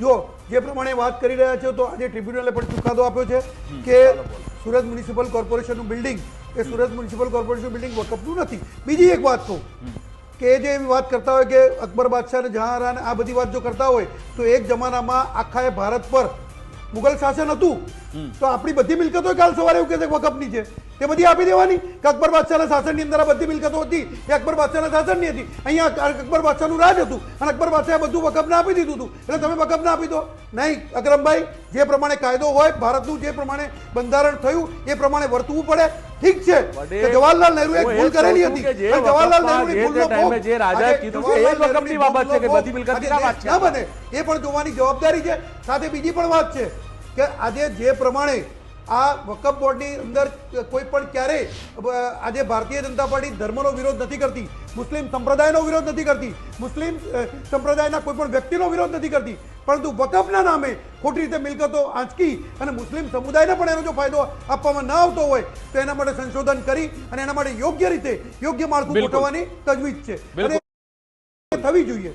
જો જે પ્રમાણે વાત કરી રહ્યા છો તો આજે ટ્રિબ્યુનલે પણ ચુકાદો આપ્યો છે કે સુરત મ્યુનિસિપલ કોર્પોરેશનનું બિલ્ડિંગ એ સુરત મ્યુનિસિપલ કોર્પોરેશન બિલ્ડિંગ વકફનું નથી. બીજી એક વાત કહું કે જે એવી વાત કરતા હોય કે અકબર બાદશાહ અને જહાંરા આ બધી વાત જો કરતા હોય તો એક જમાનામાં આખા એ ભારત પર મુગલ શાસન હતું. તો આપણી બધી મિલકતો કાલ સવારે એવું કહેશે વકફની છે. તે બધી આપી દેવાની. કે અકબર બાદશાહના શાસનની અંદર આ બધી મિલકતો હતી. એ અકબર બાદશાહના શાસનની હતી. અહીંયા અકબર બાદશાહનું રાજ હતું. અને અકબર બાદશાહે બધું વકફને આપી દીધું હતું. એટલે તમે વકફને આપી દો. નહીં અકરમભાઈ જે પ્રમાણે કાયદો હોય ભારતનું જે પ્રમાણે બંધારણ થયું એ પ્રમાણે વર્તવું પડે. ઠીક છે કે જવાહરલાલ નહેરુએ હું એ ભૂલ કરેલી હતી. અને જવાહરલાલ નહેરુની ભૂલનો ભોગ જે રાજાએ કીધું છે, એ વકફની બાબત છે કે બધી મિલકતની વાત છે. ના બને. એ પણ જોવાની જવાબદારી છે. સાથે બીજી પણ વાત છે. કે આજે જે પ્રમાણે આ વકફ બોર્ડની અંદર કોઈ પણ ક્યારે આજે ભારતીય જનતા પાર્ટી ધર્મનો વિરોધ નથી કરતી મુસ્લિમ સંપ્રદાયનો વિરોધ નથી કરતી મુસ્લિમ સંપ્રદાયના કોઈ પણ વ્યક્તિનો વિરોધ નથી કરતી પરંતુ વકફના નામે ખોટી રીતે મિલકતો આંચકી અને મુસ્લિમ સમુદાયને પણ એનો જો ફાયદો આપવામાં ન આવતો હોય તો એના માટે સંશોધન કરી અને એના માટે યોગ્ય રીતે યોગ્ય માળખું ગોઠવવાની તજવીજ છે. અને થવી જોઈએ.